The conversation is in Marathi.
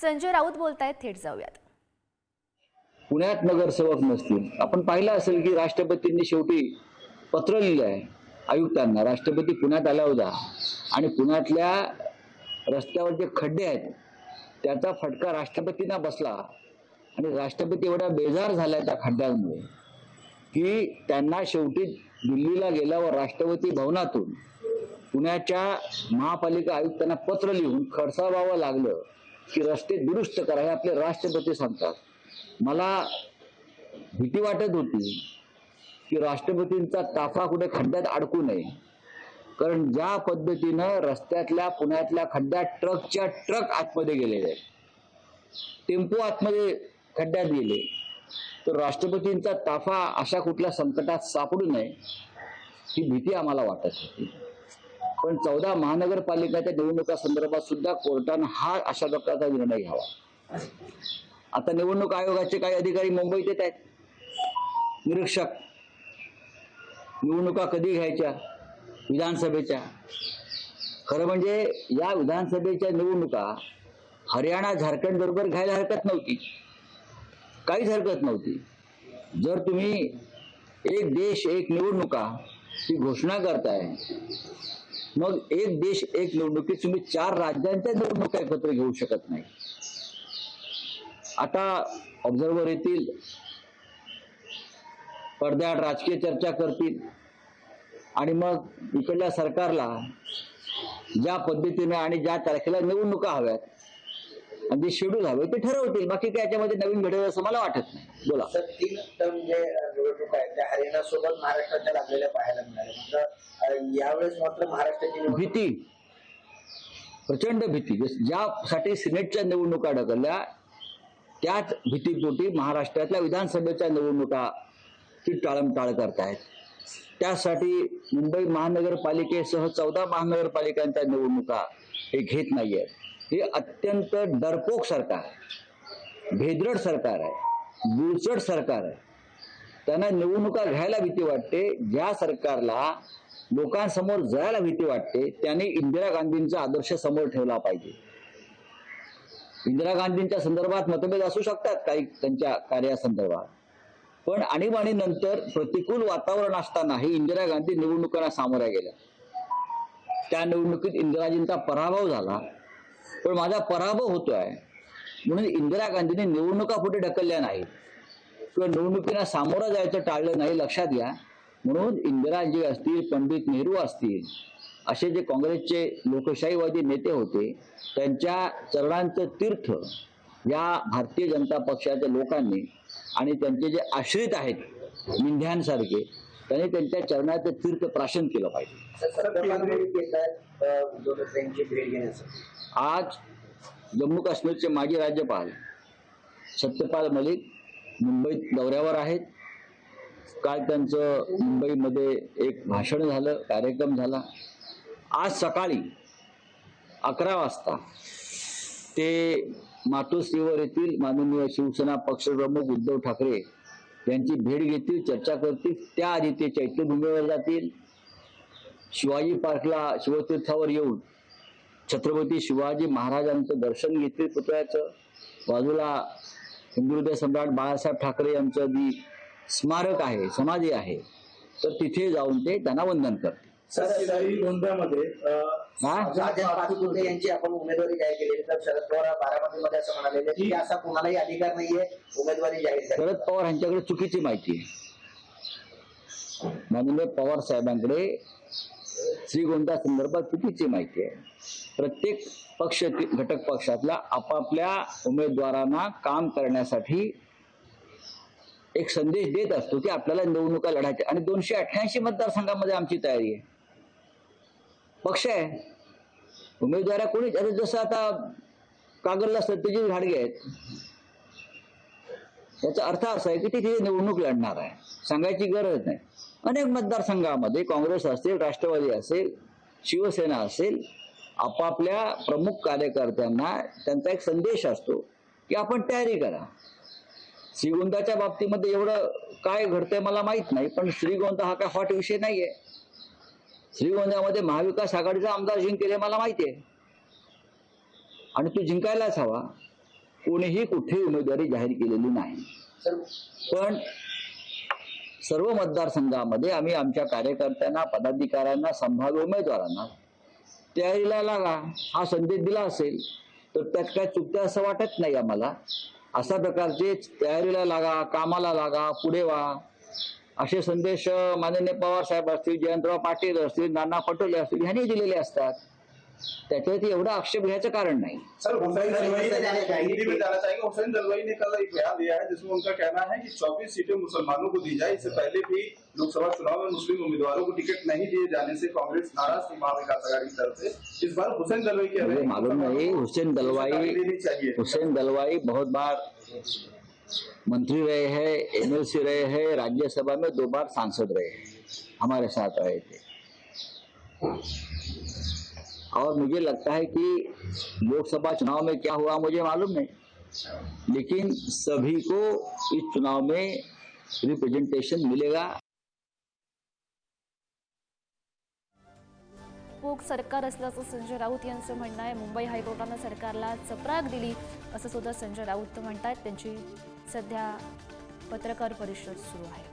संजय राऊत बोलतायत थेट जाऊयात. पुण्यात नगरसेवक नसतील. आपण पाहिलं असेल की राष्ट्रपतींनी शेवटी पत्र लिहिलं आहे आयुक्तांना. राष्ट्रपती पुण्यात आला होता आणि पुण्यातल्या रस्त्यावर जे खड्डे आहेत त्याचा फटका राष्ट्रपतींना बसला. आणि राष्ट्रपती एवढा बेजार झाला त्या खड्ड्यांमुळे की त्यांना शेवटी दिल्लीला गेल्यावर राष्ट्रपती भवनातून पुण्याच्या महापालिका आयुक्तांना पत्र लिहून खडसावावं लागलं. की रस्ते दुरुस्त करा हे आपले राष्ट्रपती सांगतात. मला भीती वाटत होती की राष्ट्रपतींचा ताफा कुठे खड्ड्यात अडकू नये. कारण ज्या पद्धतीनं रस्त्यातल्या पुण्यातल्या खड्ड्यात ट्रकच्या ट्रक आतमध्ये गेलेले आहेत. टेम्पो आतमध्ये खड्ड्यात गेले. तर राष्ट्रपतींचा ताफा अशा कुठल्या संकटात सापडू नये ही भीती आम्हाला वाटत होती. पण चौदा महानगरपालिकाच्या निवडणुका संदर्भात सुद्धा कोर्टानं हा अशा प्रकारचा निर्णय घ्यावा. आता निवडणूक आयोगाचे काही अधिकारी मुंबईत येत आहेत. निरीक्षक निवडणुका कधी घ्यायच्या? विधानसभेच्या. खरं म्हणजे या विधानसभेच्या निवडणुका हरियाणा झारखंड बरोबर घ्यायला हरकत नव्हती. काहीच हरकत नव्हती. जर तुम्ही एक देश एक निवडणुका ही घोषणा करताय मग एक देश एक निवडणुकीत तुम्ही चार राज्यांच्या निवडणुका एकत्र घेऊ शकत नाही. आता ऑब्झर्वर येतील पडद्याआड राजकीय चर्चा करतील आणि मग इकडल्या सरकारला ज्या पद्धतीने आणि ज्या तारखेला निवडणुका हव्यात आणि जे शेड्यूल हवे ते ठरवतील. बाकी काय याच्यामध्ये नवीन घडेल असं मला वाटत नाही. बोला. सर तीन टर्म जे निवडणूक आहेत त्या हरियाणा सोबत महाराष्ट्राच्या लागलेल्या पाहायला मिळाल्या. मात्र यावेळेस मात्र महाराष्ट्राची भीती. प्रचंड भीती. ज्यासाठी सिनेटच्या निवडणुका ढकलल्या त्याच भीतीपोटी महाराष्ट्रातल्या विधानसभेच्या निवडणुका ची टाळमटाळ करतायत. त्यासाठी मुंबई महानगरपालिकेसह चौदा महानगरपालिकांच्या निवडणुका हे घेत नाहीयेत. हे अत्यंत डरपोक सरकार आहे. भेदरड सरकार आहे. बुळचट सरकार आहे. त्यांना निवडणुका घ्यायला भीती वाटते. ज्या सरकारला लोकांसमोर जायला भीती वाटते त्याने इंदिरा गांधींचा आदर्श समोर ठेवला पाहिजे. इंदिरा गांधींच्या संदर्भात मतभेद असू शकतात काही त्यांच्या कार्यासंदर्भात. पण आणीबाणीनंतर प्रतिकूल वातावरण असतानाही इंदिरा गांधी निवडणुकांना सामोऱ्या गेल्या. त्या निवडणुकीत इंदिराजींचा पराभव झाला. पण माझा पराभव होतोय. म्हणून इंदिरा गांधींनी निवडणुका पुढे ढकलल्या नाहीत किंवा निवडणुकीला सामोरं जायचं टाळलं नाही लक्षात घ्या म्हणून इंदिराजी असतील पंडित नेहरू असतील असे जे काँग्रेसचे लोकशाहीवादी नेते होते त्यांच्या चरणांचं तीर्थ या भारतीय जनता पक्षाच्या लोकांनी आणि त्यांचे जे आश्रित आहेत मिंध्यांसारखे त्यांनी त्यांच्या चरणाचं तीर्थ प्राशन केलं पाहिजे आज जम्मू काश्मीरचे माजी राज्यपाल सत्यपाल मलिक मुंबईत दौऱ्यावर आहेत. काल त्यांचं मुंबईमध्ये एक भाषण झालं कार्यक्रम झाला. आज सकाळी अकरा वाजता ते मातोश्रीवर येथील माननीय शिवसेना पक्षप्रमुख उद्धव ठाकरे यांची भेट घेतील चर्चा करतील. त्याआधी ते चैत्यभूमीवर जातील. शिवाजी पार्कला शिवतीर्थावर येऊन छत्रपती शिवाजी महाराजांचं दर्शन घेतील पुतळ्याचं. बाजूला हिंदुहृदय सम्राट बाळासाहेब ठाकरे यांचं जी स्मारक आहे समाधी आहे तर तिथे जाऊन ते त्यांना वंदन पाचपुते यांची आपण उमेदवारी जाहीर केली तर शरद पवार बारामतीमध्ये असं म्हणालेले की असा कोणालाही अधिकार नाहीये उमेदवारी जाहीर शरद पवार यांच्याकडे चुकीची माहिती आहे. माननीय पवार साहेबांकडे श्रीगोंदा संदर्भात चुकीची माहिती आहे. प्रत्येक पक्ष घटक पक्षातल्या आपापल्या उमेदवारांना काम करण्यासाठी एक संदेश देत असतो की आपल्याला निवडणुका लढायच्या आणि दोनशे अठ्ठ्याऐंशी मतदारसंघामध्ये आमची तयारी आहे. पक्ष आहे. उमेदवारा कोणीच आता जसं आता कागलला सत्यजित घाडगे आहेत. याचा अर्थ असा आहे की ते तिथे निवडणूक लढणार आहे. सांगायची गरज नाही. अनेक मतदारसंघामध्ये काँग्रेस असेल राष्ट्रवादी असेल शिवसेना असेल आपापल्या प्रमुख कार्यकर्त्यांना त्यांचा एक संदेश असतो की आपण तयारी करा. श्रीगोंदाच्या बाबतीमध्ये एवढं काय घडतंय मला माहीत नाही पण श्रीगोंदा हा काय हॉट विषय नाहीये. श्रीगोंद्यामध्ये महाविकास आघाडीचा आमदार जिंकेल हे मला माहिती आहे आणि तो जिंकायलाच हवा. कोणीही कुठेही उमेदवारी जाहीर केलेली नाही. पण सर्व मतदारसंघामध्ये आम्ही आमच्या कार्यकर्त्यांना पदाधिकाऱ्यांना संभाव्य उमेदवारांना तयारीला लागा हा संदेश दिला असेल तर त्यात काय चुकतं असं वाटत नाही आम्हाला. अशा प्रकारचे तयारीला लागा कामाला लागा पुढे व्हा असे संदेश माननीय पवार साहेब असतील जयंतराव पाटील असतील नाना पटोले असतील ह्यांनी दिलेले असतात. त्याच्यात एवढा आक्षेप घ्यायचं कारण नाही. सर हुसैन दलवाई हिंदी में जाना चाहेंगे हुसैन दलवाई ने कल एक बयान दिया है जिसमें उनका कहना है कि 24 सीटें मुसलमानों को दी जाए। इससे पहले भी लोकसभा चुनाव में मुस्लिम उम्मीदवारों को टिकट नहीं दिए जाने से कांग्रेस नाराज़ थी महाविकास आघाड़ी की तरफ़ से। इस बार हुसैन दलवाई के हैं कि मालूम नहीं हुसैन दलवाई हुसैन दलवाई बहुत बार मंत्री रहे हैं एमएलसी रहे हैं राज्यसभा में दो बार सांसद रहे हैं। हमारे साथ रहे थे। और मुझे लगता है कि लोकसभा चुनाव में क्या हुआ मुझे मालूम नहीं। लेकिन सभी को इस चुनाव में रिप्रेजेंटेशन मिलेगा। पोक सरकार असल्याचं संजय राऊत यांचं म्हणणं आहे. मुंबई हायकोर्टानं सरकारला चपराक दिली असं सुद्धा संजय राऊत म्हणतायत. त्यांची सध्या पत्रकार परिषद सुरू आहे.